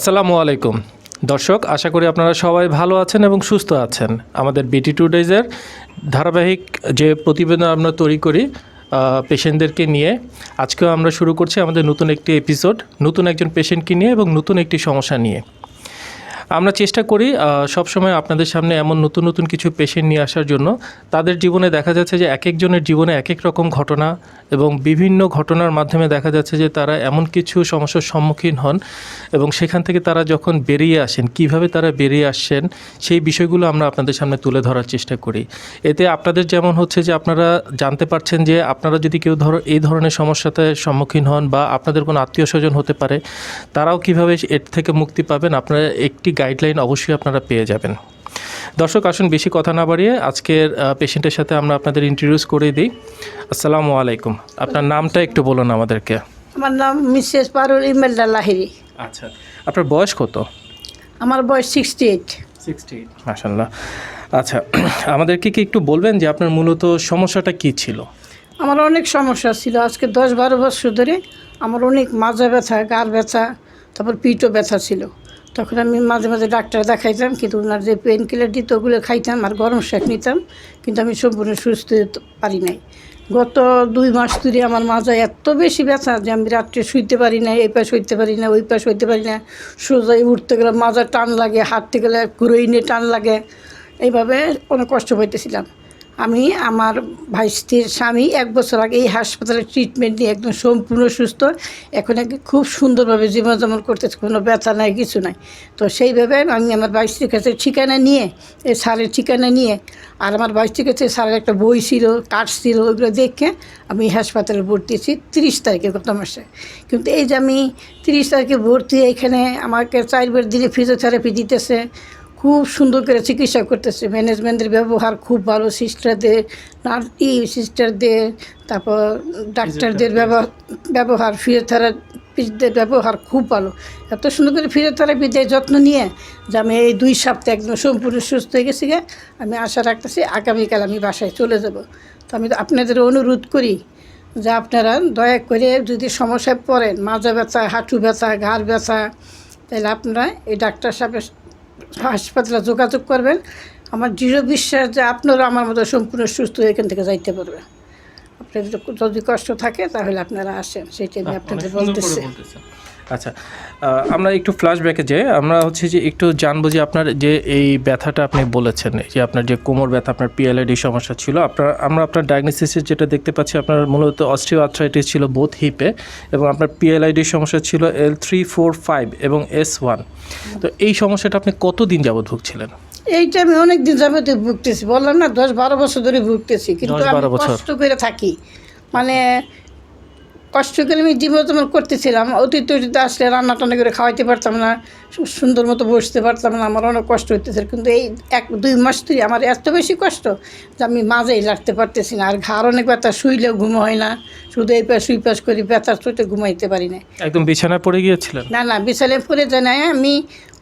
আসসালামু আলাইকুম। দর্শক, আশা করি আপনারা সবাই ভালো আছেন এবং সুস্থ আছেন। আমাদের বিটি টু ডেজের ধারাবাহিক যে প্রতিবেদন আমরা তৈরি করি পেশেন্টদেরকে নিয়ে, আজকেও আমরা শুরু করছি আমাদের নতুন একটি এপিসোড নতুন একজন পেশেন্টকে নিয়ে এবং নতুন একটি সমস্যা নিয়ে। আমরা চেষ্টা করি সবসময় আপনাদের সামনে এমন নতুন নতুন কিছু পেশেন্ট নিয়ে আসার জন্য। তাদের জীবনে দেখা যাচ্ছে যে এক একজনের জীবনে এক এক রকম ঘটনা এবং বিভিন্ন ঘটনার মাধ্যমে দেখা যাচ্ছে যে তারা এমন কিছু সমস্যার সম্মুখীন হন এবং সেখান থেকে তারা যখন বেরিয়ে আসেন, কীভাবে তারা বেরিয়ে আসছেন, সেই বিষয়গুলো আমরা আপনাদের সামনে তুলে ধরার চেষ্টা করি। এতে আপনাদের যেমন হচ্ছে যে আপনারা জানতে পারছেন যে আপনারা যদি কেউ ধরো, এই ধরনের সমস্যাতে সম্মুখীন হন বা আপনাদের কোনো আত্মীয় স্বজন হতে পারে, তারাও কীভাবে এর থেকে মুক্তি পাবেন, আপনারা একটি গাইডলাইন অবশ্যই আপনারা পেয়ে যাবেন। দর্শক আসুন বেশি কথা না বাড়িয়ে আজকের পেশেন্টের সাথে আমরা আপনাদের ইন্ট্রোডিউস করে দিই। আসসালামু আলাইকুম। আপনার নামটা একটু বলুন আমাদেরকে। আমার নাম মিসেস পারুল ইমেলদা লাহিরি আচ্ছা আপনার বয়স কত? আমার বয়স সিক্সটি এইট সিক্সটি এইট মাসাল্লাহ আচ্ছা আমাদেরকে কি একটু বলবেন যে আপনার মূলত সমস্যাটা কি ছিল? আমার অনেক সমস্যা ছিল। আজকে দশ বারো বছর ধরে আমার অনেক মাজা ব্যথা গার ব্যথা তারপর পিঠও ব্যথা ছিল। তখন আমি মাঝে মাঝে ডাক্তার দেখাইতাম, কিন্তু ওনার যে পেন কিলার দিত, ওগুলো খাইতাম আর গরম শেক নিতাম, কিন্তু আমি সম্পূর্ণ সুস্থ পারি নাই। গত দুই মাস ধরে আমার মাজা এত বেশি ব্যথা যে আমি রাত্রে শুইতে পারি না এই পাশ হইতে পারি না ওই পাশ হইতে পারি না সোজাই উঠতে গেলে মাজা টান লাগে, হাঁটতে গেলে কুড়োইনে টান লাগে, এইভাবে অনেক কষ্ট পাইতেছিলাম। আমি আমার ভাই স্ত্রীর স্বামী এক বছর আগে এই হাসপাতালে ট্রিটমেন্ট নিয়ে একদম সম্পূর্ণ সুস্থ। এখন খুব সুন্দরভাবে জীবনযাপন করতেছে, কোনো ব্যথা নাই, কিছু নাই। তো সেইভাবে আমি আমার স্ত্রীর কাছে ঠিকানা নিয়ে, এই স্যারের ঠিকানা নিয়ে, আর আমার স্ত্রীর কাছে স্যারের একটা বই ছিল, কার্ড ছিল, ওইগুলো দেখে আমি হাসপাতালে ভর্তি হয়েছি তিরিশ তারিখে, গত মাসে। কিন্তু এই যে আমি তিরিশ তারিখে ভর্তি এখানে আমাকে চারবার দিনে ফিজিওথেরাপি দিতেছে খুব সুন্দর করে চিকিৎসা করতেছে। ম্যানেজমেন্টের ব্যবহার খুব ভালো সিস্টারদের নার্স ই সিস্টারদের তারপর ডাক্তারদের ব্যবহার ব্যবহার ফিজিওথেরাপিস্টদের ব্যবহার খুব ভালো। এত সুন্দর করে ফিজিওথেরাপি দেয় যত্ন নিয়ে যে আমি এই দুই সপ্তাহে একদম সম্পূর্ণ সুস্থ হয়ে গেছি গে। আমি আশা রাখতেছি আগামীকাল আমি বাসায় চলে যাব। তো আমি আপনাদের অনুরোধ করি যে আপনারা দয়া করে যদি সমস্যায় পড়েন মাজা ব্যথা হাঁটু ব্যথা ঘাড় ব্যথা তাহলে আপনারা এই ডাক্তার সাহেবের হাসপাতালে যোগাযোগ করবেন। আমার দৃঢ় বিশ্বাস যে আপনারা আমার মতো সম্পূর্ণ সুস্থ হয়ে এখান থেকে যাইতে পারবে আপনাদের যদি কষ্ট থাকে তাহলে আপনারা আসেন সেটাই আমি আপনাদের বলতেছি। আচ্ছা আমরা একটু ফ্ল্যাশব্যাকে যে আমরা হচ্ছে যে একটু জানব যে আপনার যে এই ব্যথাটা আপনি বলেছেন যে আপনার যে কোমর ব্যথা আপনার পিএলআইডি সমস্যা ছিল আপনার আমরা আপনার ডায়াগনোসিসে যেটা দেখতে পাচ্ছি আপনার মূলত অস্ট্রিও আর্থ্রাইটিস ছিল বোথ হিপে এবং আপনার পিএলআইডির সমস্যা ছিল এল থ্রি ফোর ফাইভ এবং এস ওয়ান তো এই সমস্যাটা আপনি কতদিন যাবৎ ভুগছিলেন? এইটা আমি অনেক দিন যাবত ভুগতেছি বললাম না দশ বারো বছর ধরে ভুগতেছি কিন্তু 10 আমি 12 বছর। কষ্ট করে থাকি। মানে কষ্ট করে আমি জীবনযাপন করতেছিলাম অতীত অতীত আসলে রান্না টান্না করে খাওয়াইতে পারতাম না সুন্দর মতো বসতে পারতাম না আমার অনেক কষ্ট হইতেছে। কিন্তু এই এক দুই মাস ধরে আমার এত বেশি কষ্ট যে আমি মাঝেই লাগতে পারতেছি না আর ঘাড় অনেক ব্যথা শুইলেও ঘুম হয় না। শুধু এই পাশ সুই পাশ করি ব্যথার চোটে ঘুমাইতে পারি না একদম বিছানায় পড়ে গিয়েছিলেন? না না বিশালে পড়ে যায় না আমি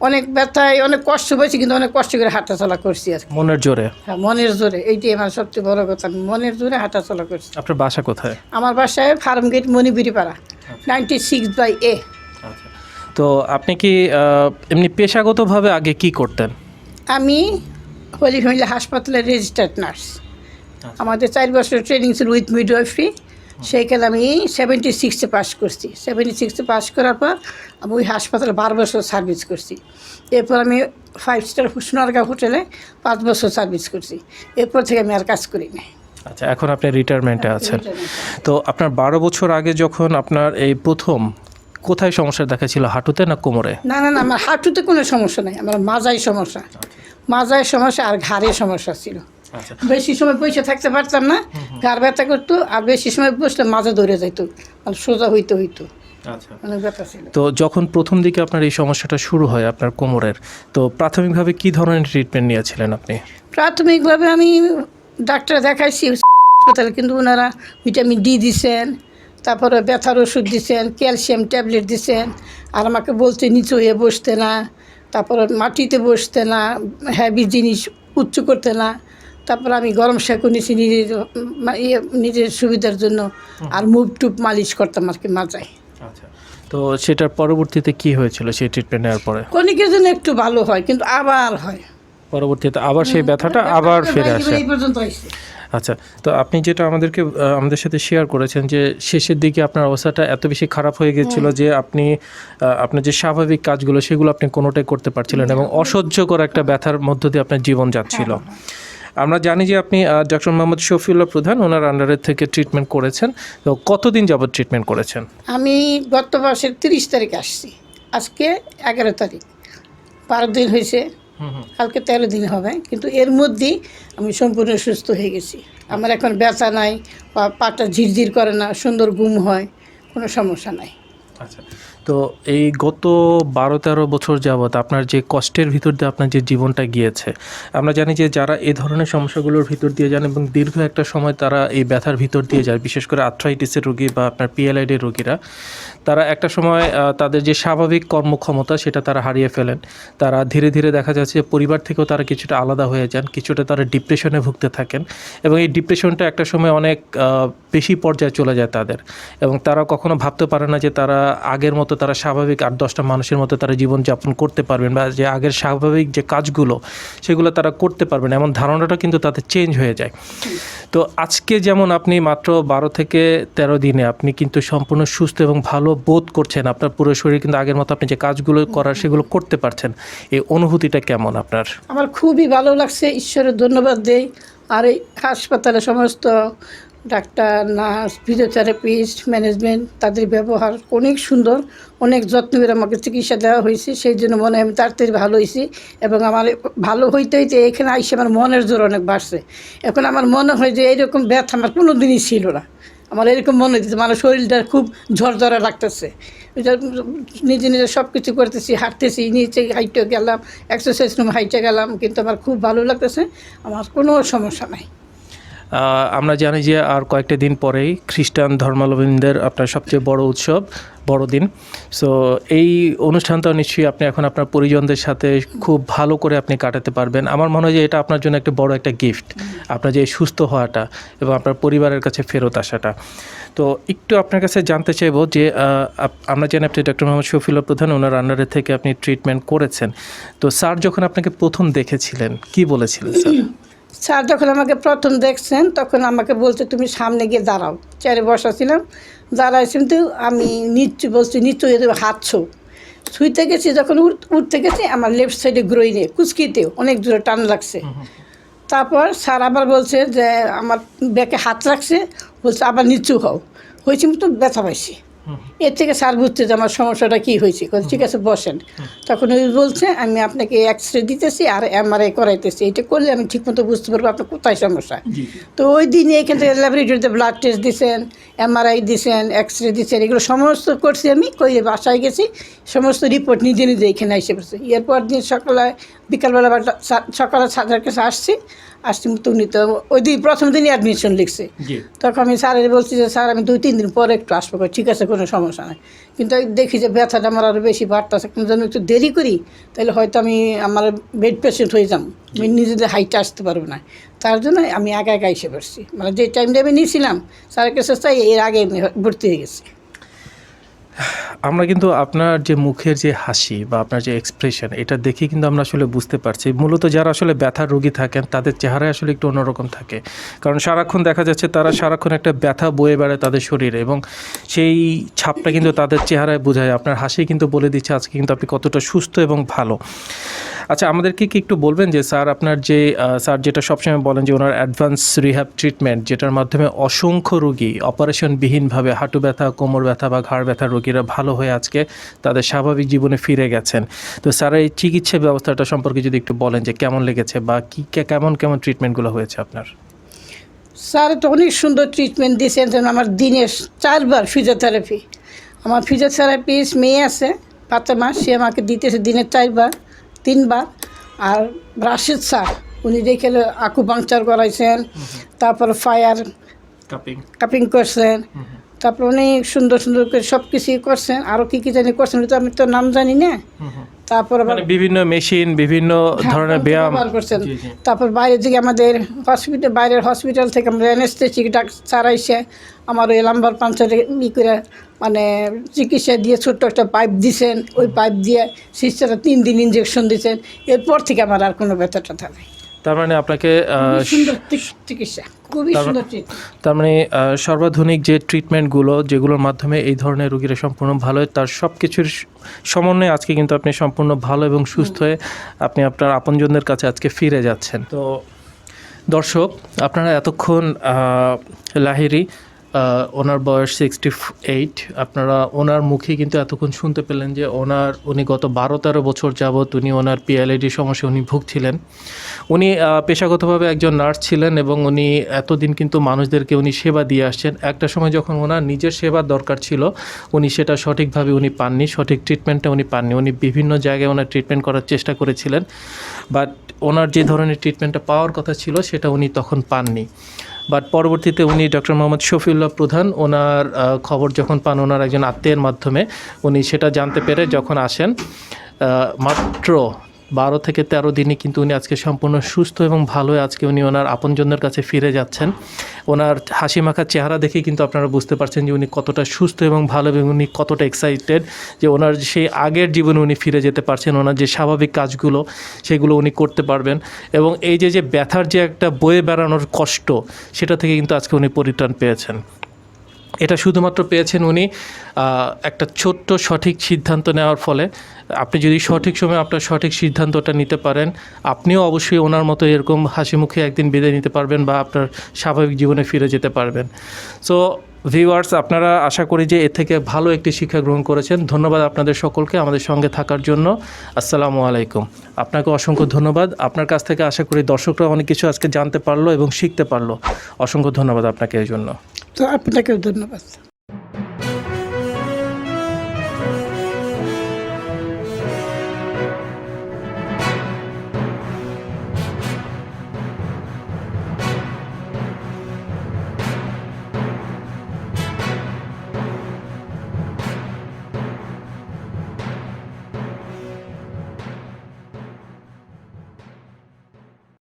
অনেক ব্যথায় অনেক কষ্ট পেয়েছি কিন্তু অনেক কষ্ট করে হাঁটাচলা করছি আর মনের জোরে? হ্যাঁ মনের জোরে। এইটাই আমার সবচেয়ে বড় কথা। আমি মনের জোরে হাঁটাচলা করছি। আপনার বাসা কোথায়? আমার বাসায় ফার্ম গেট মণিপুরি পাড়া নাইনটি সিক্স বাই এ আচ্ছা। তো আপনি কি এমনি পেশাগতভাবে আগে কি করতেন? আমি হোলি ফ্যামিলি হাসপাতালের রেজিস্টার্ড নার্স। আমাদের চার বছর ট্রেনিং ছিল উইথ মিডওয়াইফ্রি সেইখানে আমি সেভেন্টি সিক্সে পাস করছি। সেভেন্টি সিক্সে পাস করার পর আমি ওই হাসপাতালে বারো বছর সার্ভিস করছি। এরপর আমি ফাইভ স্টার সোনারগাঁও হোটেলে পাঁচ বছর সার্ভিস করছি। এরপর থেকে আমি আর কাজ করি না আচ্ছা এখন আপনি রিটায়ারমেন্টে আছেন। তো আপনার বারো বছর আগে যখন আপনার এই প্রথম কোথায় সমস্যা দেখা ছিল হাঁটুতে না কোমরে? না না না আমার হাঁটুতে কোনো সমস্যা নেই আমার মাজায় সমস্যা। মাজায় সমস্যা আর ঘাড়ে সমস্যা ছিল। আচ্ছা বেশি সময় বসে থাকতে পারতাম না ঘাড় ব্যথা করতো আর বেশি সময় বসলে মাঝে ধরে যাইতো মানে সোজা হইতে হইতো। আচ্ছা। তো যখন প্রথম দিকে আপনার এই সমস্যাটা শুরু হয় আপনার কোমরের তো প্রাথমিকভাবে কি ধরনের ট্রিটমেন্ট নিয়েছিলেন আপনি? প্রাথমিকভাবে আমি ডাক্তার দেখাইছি হাসপাতালে কিন্তু ওনারা ভিটামিন ডি দিছেন তারপরে ব্যথার ওষুধ দিছেন ক্যালসিয়াম ট্যাবলেট দিছেন আর আমাকে বলতে নিচু হয়ে বসতে না তারপরে মাটিতে বসতে না হ্যাভি জিনিস উচ্চ করতে না। তারপর আমি গরম শেকো নিছি নিজের ইয়ে নিজের সুবিধার জন্য আর মুভ টুপ মালিশ করতাম আর কি মাজায়। আচ্ছা। তো সেটার পরবর্তীতে কি হয়েছিল সেই ট্রিটমেন্ট নেওয়ার পরে? কনিকের জন্য একটু ভালো হয় কিন্তু আবার হয়। পরবর্তীতে আবার সেই ব্যথাটা আবার ফিরে আসে। আচ্ছা তো আপনি যেটা আমাদেরকে আমাদের সাথে শেয়ার করেছেন যে শেষের দিকে আপনার অবস্থাটা এত বেশি খারাপ হয়ে গেছিল যে আপনি আপনার যে স্বাভাবিক কাজগুলো সেগুলো আপনি কোনোটাই করতে পারছিলেন এবং অসহ্যকর একটা ব্যথার মধ্য দিয়ে আপনার জীবন যাচ্ছিল। আমরা জানি যে আপনি ডক্টর মোহাম্মদ শফিউল্লাহ প্রধান ওনার আন্ডারের থেকে ট্রিটমেন্ট করেছেন। তো কতদিন যাবত ট্রিটমেন্ট করেছেন? আমি গত মাসের তিরিশ তারিখ আসছি। আজকে এগারো তারিখ। বারো দিন হয়েছে। কালকে তেরো দিন হবে। কিন্তু এর মধ্যেই আমি সম্পূর্ণ সুস্থ হয়ে গেছি। আমার এখন ব্যথা নাই বা পাটা ঝিরঝির করে না সুন্দর ঘুম হয় কোনো সমস্যা নাই। আচ্ছা। তো এই গত বারো তেরো বছর যাবৎ আপনার যে কষ্টের ভিতর দিয়ে আপনার যে জীবনটা গিয়েছে, আমরা জানি যে যারা এ ধরনের সমস্যাগুলোর ভিতর দিয়ে যান এবং দীর্ঘ একটা সময় তারা এই ব্যথার ভিতর দিয়ে যায়, বিশেষ করে আর্থ্রাইটিসের রোগী বা আপনার পিএলআইডির রোগীরা, তারা একটা সময় তাদের যে স্বাভাবিক কর্মক্ষমতা সেটা তারা হারিয়ে ফেলেন। তারা ধীরে ধীরে দেখা যাচ্ছে যে পরিবার থেকেও তারা কিছুটা আলাদা হয়ে যান, কিছুটা তারা ডিপ্রেশনে ভুগতে থাকেন এবং এই ডিপ্রেশনটা একটা সময় অনেক বেশি পর্যায়ে চলে যায় তাদের এবং তারা কখনো ভাবতে পারে না যে তারা আগের মতো তারা স্বাভাবিক আট দশটা মানুষের মতো তারা জীবনযাপন করতে পারবেন বা যে আগের স্বাভাবিক যে কাজগুলো সেগুলো তারা করতে পারবেন, এমন ধারণাটা কিন্তু তাদের চেঞ্জ হয়ে যায়। তো আজকে যেমন আপনি মাত্র বারো থেকে তেরো দিনে আপনি কিন্তু সম্পূর্ণ সুস্থ এবং ভালো বোধ করছেন, আপনার পুরো শরীর কিন্তু আগের মতো আপনি যে কাজগুলো করার সেগুলো করতে পারছেন, এই অনুভূতিটা কেমন আপনার? আমার খুবই ভালো লাগছে, ঈশ্বরের ধন্যবাদ দেই। আর এই হাসপাতালে সমস্ত ডাক্তার, নার্স, ফিজিওথেরাপিস্ট, ম্যানেজমেন্ট, তাদের ব্যবহার অনেক সুন্দর, অনেক যত্ন করে আমাকে চিকিৎসা দেওয়া হয়েছে, সেই জন্য মনে হয় আমি তাড়াতাড়ি ভালো হয়েছি এবং আমার ভালো হইতে হইতে এখানে আইসে আমার মনের জোর অনেক বাড়ছে। এখন আমার মনে হয় যে এইরকম ব্যথা আমার কোনো দিনই ছিল না। আমার এরকম মনে হচ্ছে আমার শরীরটা খুব ঝরঝরা লাগতেছে। নিজে নিজে সব কিছু করতেছি, হাঁটতেছি, নিচে হাইটে গেলাম এক্সারসাইজ রুম হাইটে গেলাম, কিন্তু আমার খুব ভালো লাগতেছে, আমার কোনো সমস্যা নাই। আমরা জানি যে আর কয়েকটা দিন পরেই খ্রিস্টান ধর্মাবলম্বীদের আপনার সবচেয়ে বড় উৎসব বড়দিন সো এই অনুষ্ঠানটা নিশ্চয়ই আপনি এখন আপনার পরিজনদের সাথে খুব ভালো করে আপনি কাটাতে পারবেন। আমার মনে হয় যে এটা আপনার জন্য একটা বড় একটা গিফট আপনার যে সুস্থ হওয়াটা এবং আপনার পরিবারের কাছে ফেরত আসাটা। তো একটু আপনার কাছে জানতে চাইব যে আমরা জানি আপনি ডক্টর মোহাম্মদ শফিউল্লাহ প্রধান, ওনার আন্ডারে থেকে আপনি ট্রিটমেন্ট করেছেন। তো স্যার যখন আপনাকে প্রথম দেখেছিলেন, কি বলেছিলেন স্যার? স্যার যখন আমাকে প্রথম দেখছেন তখন আমাকে বলছে তুমি সামনে গিয়ে দাঁড়াও। চেয়ারে বসা ছিলাম দাঁড়াই কিন্তু আমি নিচ্ছু বলছি নিচু হাত ছো শুইতে গেছি যখন উঠ- উঠতে গেছি আমার লেফট সাইডে গ্রইনে কুচকিতে অনেক দূরে টান লাগছে। তারপর স্যার আবার বলছে যে আমার ব্যাকে হাত রাখছে। বলছে আবার নিচু হও। হয়েছে তো ব্যথা পাইছি। এর থেকে স্যার বুঝতে যে আমার সমস্যাটা কী হয়েছে। ঠিক আছে বসেন। তখন ওই বলছে আমি আপনাকে এক্স রে দিতেছি আর এমআরআই করাইতেছি। এটা করলে আমি ঠিকমতো বুঝতে পারব আপনার কোথায় সমস্যা। তো ওই দিনে এখান থেকে ল্যাবরেটরিতে ব্লাড টেস্ট দিছেন এমআরআই দিছেন এক্স রে দিছেন এগুলো সমস্ত করছি আমি কই বাসায় গেছি সমস্ত রিপোর্ট নিজে নিজে এখানে এসে পড়ছে। এরপর দিন সকালে বিকালবেলা সকালে ছাত্রের কাছে আসছি আসছি তো উনি তো ওই দিন প্রথম দিনই অ্যাডমিশন লিখছে। তখন আমি স্যারের বলছি যে স্যার আমি দুই তিন দিন পরে একটু আসব। ঠিক আছে কোনো সমস্যা নাই। কিন্তু দেখি যে ব্যথাটা আমার আরও বেশি বাড়তেছে। কিন্তু আমি একটু দেরি করি তাহলে হয়তো আমি আমার বেড পেশেন্ট হয়ে যাব আমি নিজেদের হাইটে আসতে পারব না। তার জন্য আমি একা একা এসে পড়ছি। মানে যে টাইমটা আমি নিয়েছিলাম স্যারের কাছে চাই এর আগে আমি ভর্তি হয়ে গেছি। আমরা কিন্তু আপনার যে মুখের যে হাসি বা আপনার যে এক্সপ্রেশন এটা দেখে কিন্তু আমরা আসলে বুঝতে পারছি। মূলত যারা আসলে ব্যথার রোগী থাকেন, তাদের চেহারায় আসলে একটু অন্যরকম থাকে। কারণ সারাক্ষণ দেখা যাচ্ছে তারা সারাক্ষণ একটা ব্যথা বয়ে বেড়ায় তাদের শরীরে এবং সেই ছাপটা কিন্তু তাদের চেহারায় বোঝায়। আপনার হাসি কিন্তু বলে দিচ্ছে, আজকে কিন্তু আপনি কতটা সুস্থ এবং ভালো। আচ্ছা আমাদেরকে কি একটু বলবেন যে স্যার, আপনার যে স্যার যেটা সবসময় বলেন যে ওনার অ্যাডভান্স রিহ্যাব ট্রিটমেন্ট, যেটার মাধ্যমে অসংখ্য রোগী অপারেশনবিহীনভাবে হাঁটু ব্যথা, কোমর ব্যথা বা ঘাড় ব্যথা রোগীরা ভালো হয়ে আজকে তাদের স্বাভাবিক জীবনে ফিরে গেছেন। তো স্যার, এই চিকিৎসা ব্যবস্থাটা সম্পর্কে যদি একটু বলেন যে কেমন লেগেছে বা কি কেমন কেমন ট্রিটমেন্টগুলো হয়েছে আপনার? স্যার তো অনেক সুন্দর ট্রিটমেন্ট দিয়েছেন আমার দিনে চারবার ফিজিওথেরাপি। আমার ফিজিওথেরাপিস্ট মেয়ে আছে পাঁচ মাস, সে আমাকে দিতেছে দিনের চারবার। তিনবার। আর রাশিদ স্যার উনি দেখে আকু পাংচার করাইছেন তারপর ফায়ার কাপিং কাপিং করছেন তারপর অনেক সুন্দর সুন্দর করে সব কিছুই করছেন। আরও কী কী জানি করছেন তো আমি তো নাম জানি না। তারপর আবার মানে বিভিন্ন মেশিন বিভিন্ন ধরনের ব্যায়াম। ব্যবহার করছেন। তারপর বাইরে থেকে আমাদের হসপিটাল বাইরের হসপিটাল থেকে আমরা এনেস্থেটিক ডাক্তার ছাড়াইছে আমার ওই লাম্বার পাঞ্চারে ই করে মানে চিকিৎসা দিয়ে ছোট্ট একটা পাইপ দিছেন। ওই পাইপ দিয়ে সিস্টাররা তিন দিন ইঞ্জেকশন দিয়েছেন এরপর থেকে আমার আর কোনো ব্যথাটা থাকে তার মানে আপনাকে চিকিৎসা খুবই সুন্দর তার মানে সর্বাধুনিক যে ট্রিটমেন্টগুলো যেগুলোর মাধ্যমে এই ধরনের রোগীরা সম্পূর্ণ ভালো হয় তার সব কিছুর সমন্বয়ে আজকে কিন্তু আপনি সম্পূর্ণ ভালো এবং সুস্থ হয়ে আপনি আপনার আপনজনদের কাছে আজকে ফিরে যাচ্ছেন। তো দর্শক আপনারা এতক্ষণ লাহিরি ওনার বয়স সিক্সটি এইট আপনারা ওনার মুখে কিন্তু এতক্ষণ শুনতে পেলেন যে ওনার, উনি গত বারো তেরো বছর যাবৎ উনি ওনার পিএলআইডি সমস্যা উনি ভুগছিলেন। উনি পেশাগতভাবে একজন নার্স ছিলেন এবং উনি এতদিন কিন্তু মানুষদেরকে উনি সেবা দিয়ে আসছেন। একটা সময় যখন ওনার নিজের সেবার দরকার ছিল, উনি সেটা সঠিকভাবে উনি পাননি, সঠিক ট্রিটমেন্টটা উনি পাননি। উনি বিভিন্ন জায়গায় ওনার ট্রিটমেন্ট করার চেষ্টা করেছিলেন বাট ওনার যে ধরনের ট্রিটমেন্টটা পাওয়ার কথা ছিল, সেটা উনি তখন পাননি। বাট পরবর্তীতে উনি ডক্টর মোহাম্মদ শফিউল্লাহ প্রধান, ওনার খবর যখন পান ওনার একজন আত্মীয়ের মাধ্যমে, উনি সেটা জানতে পেরে যখন আসেন মাত্র বারো থেকে তেরো দিনে কিন্তু উনি আজকে সম্পূর্ণ সুস্থ এবং ভালো। আজকে উনি ওনার আপনজনদের কাছে ফিরে যাচ্ছেন। ওনার হাসি মাখার চেহারা দেখে কিন্তু আপনারা বুঝতে পারছেন যে উনি কতটা সুস্থ এবং ভালো এবং উনি কতটা এক্সাইটেড যে ওনার সেই আগের জীবনে উনি ফিরে যেতে পারছেন। ওনার যে স্বাভাবিক কাজগুলো, সেগুলো উনি করতে পারবেন এবং এই যে যে ব্যথার যে একটা বয়ে বেড়ানোর কষ্ট, সেটা থেকে কিন্তু আজকে উনি পরিত্রাণ পেয়েছেন। এটা শুধুমাত্র পেয়েছেন উনি একটা ছোট্ট সঠিক সিদ্ধান্ত নেওয়ার ফলে। আপনি যদি সঠিক সময়ে আপনার সঠিক সিদ্ধান্তটা নিতে পারেন, আপনিও অবশ্যই ওনার মতো এরকম হাসি মুখে একদিন বিদায় নিতে পারবেন বা আপনার স্বাভাবিক জীবনে ফিরে যেতে পারবেন। সো ভিউয়ার্স আপনারা আশা করি যে এ থেকে ভালো একটি শিক্ষা গ্রহণ করেছেন। ধন্যবাদ আপনাদের সকলকে আমাদের সঙ্গে থাকার জন্য। আসসালামু আলাইকুম। আপনাকে অসংখ্য ধন্যবাদ। আপনার কাছ থেকে আশা করি দর্শকরা অনেক কিছু আজকে জানতে পারল এবং শিখতে পারল। অসংখ্য ধন্যবাদ আপনাকে এই জন্য। তো আপনাকেও ধন্যবাদ।